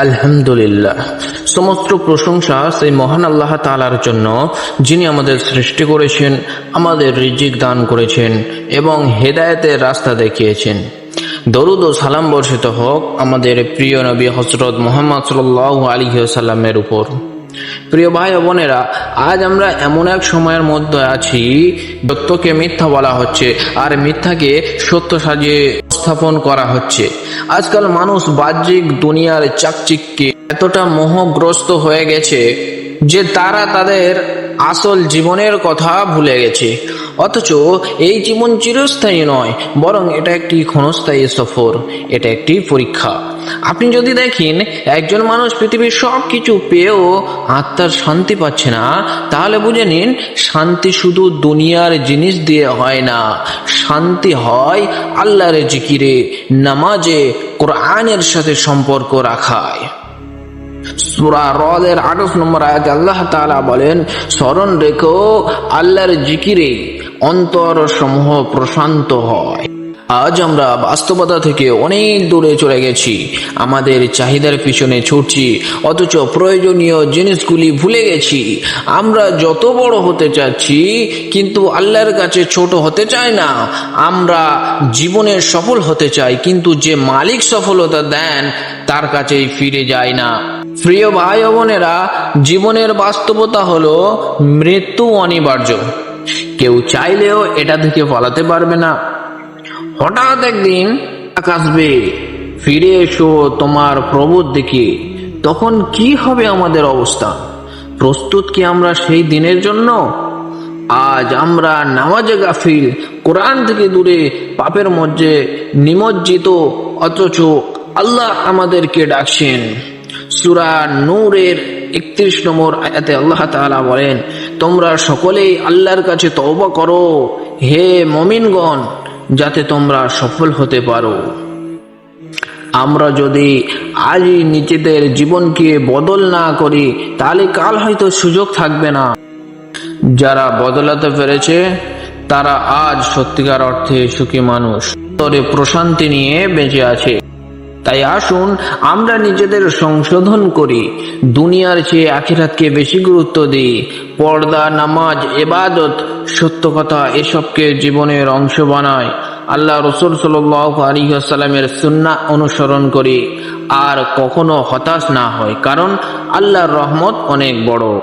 আলহামদুলিল্লাহ। সমস্ত প্রশংসা সেই মহান আল্লাহ তালার জন্য, যিনি আমাদের সৃষ্টি করেছেন, আমাদের রিজিক দান করেছেন এবং হেদায়েতের রাস্তা দেখিয়েছেন। দরুদ ও সালাম বর্ষিত হোক আমাদের প্রিয় নবী হজরত মোহাম্মদ সাল্লাহ আলী সাল্লামের উপর। প্রিয় ভাই ও বোনেরা, আজ আমরা এমন এক সময়ের মধ্যে আছি, সত্যকে মিথ্যা বলা হচ্ছে, আর মিথ্যাকে সত্য সাজিয়ে স্থাপন করা হচ্ছে। আজকাল মানুষ বাহ্যিক দুনিয়ার চাকচিককে এতটা মোহগ্রস্ত হয়ে গেছে যে তারা তাদের আসল জীবনের কথা ভুলে গেছে। অথচ এই জীবন চিরস্থায়ী নয়, বরং এটা একটি ক্ষণস্থায়ী সফর, এটা একটি পরীক্ষা। আপনি যদি দেখেন, একজন মানুষ পৃথিবীর সব কিছু পেয়েও আত্মার শান্তি পাচ্ছে না, তাহলে বুঝে নিন, শান্তি শুধু দুনিয়ার জিনিস দিয়ে হয় না। শান্তি হয় আল্লাহর জিকিরে, নামাজে, কোরআনের সাথে সম্পর্ক রাখায়। সুরা রদের আঠাশ নম্বর আয়াতে আল্লাহ তাআলা বলেন, স্মরণ রেখো, আল্লাহর জিকিরে অন্তর সমূহ প্রশান্ত হয়। আজ আমরা বাস্তবতা থেকে অনেক দূরে চলে গেছি। আমাদের চাহিদার পিছনে ছুটছি, অথচ প্রয়োজনীয় জিনিসগুলি ভুলে গেছি। আমরা যত বড় হতে চাচ্ছি, কিন্তু আল্লাহর কাছে ছোট হতে চাই না। আমরা জীবনে সফল হতে চাই, কিন্তু যে মালিক সফলতা দেন তার কাছেই ফিরে যায় না। প্রিয় ভাই বোনেরা, জীবনের বাস্তবতা হলো মৃত্যু অনিবার্য। কেউ চাইলেও এটা থেকে পালাতে পারবে না। হঠাৎ একদিন আসবে, ফিরে এসো তোমার প্রবোধ দিকে তখন কি হবে আমাদের অবস্থা? প্রস্তুত কি আমরা সেই দিনের জন্য? আজ আমরা নামাজে গাফিল, কোরআন থেকে দূরে, পাপের মধ্যে নিমজ্জিত, অথচ আল্লাহ আমাদেরকে ডাকছেন। সুরা নূরের একত্রিশ নম্বর আয়াতে আল্লাহ তাআলা বলেন, তোমরা সকলেই আল্লাহর কাছে তওবা করো। হে মমিনগণ, যাতে তোমরা সফল হতে পারো। আমরা যদি আজই নিজেদের জীবনকে বদল না করি, তাহলে কাল হয়তো সুযোগ থাকবে না। যারা বদলাতে পেরেছে, তারা আজ সত্যিকার অর্থে সুখী মানুষ। তরে প্রশান্তি নিয়ে বেঁচে আছে। তাই আসুন, আমরা নিজেদের সংশোধন করি। দুনিয়ার চেয়ে আখিরাতকে বেশি গুরুত্ব দিই। পর্দা, নামাজ এবাদত সত্য কথা, এসবকে জীবনের অংশ বানায়। আল্লাহ রসুল সাল্লাহ আলিহাসাল্লামের সুন্না অনুসরণ করি। আর কখনো হতাশ না হয়, কারণ আল্লাহর রহমত অনেক বড়।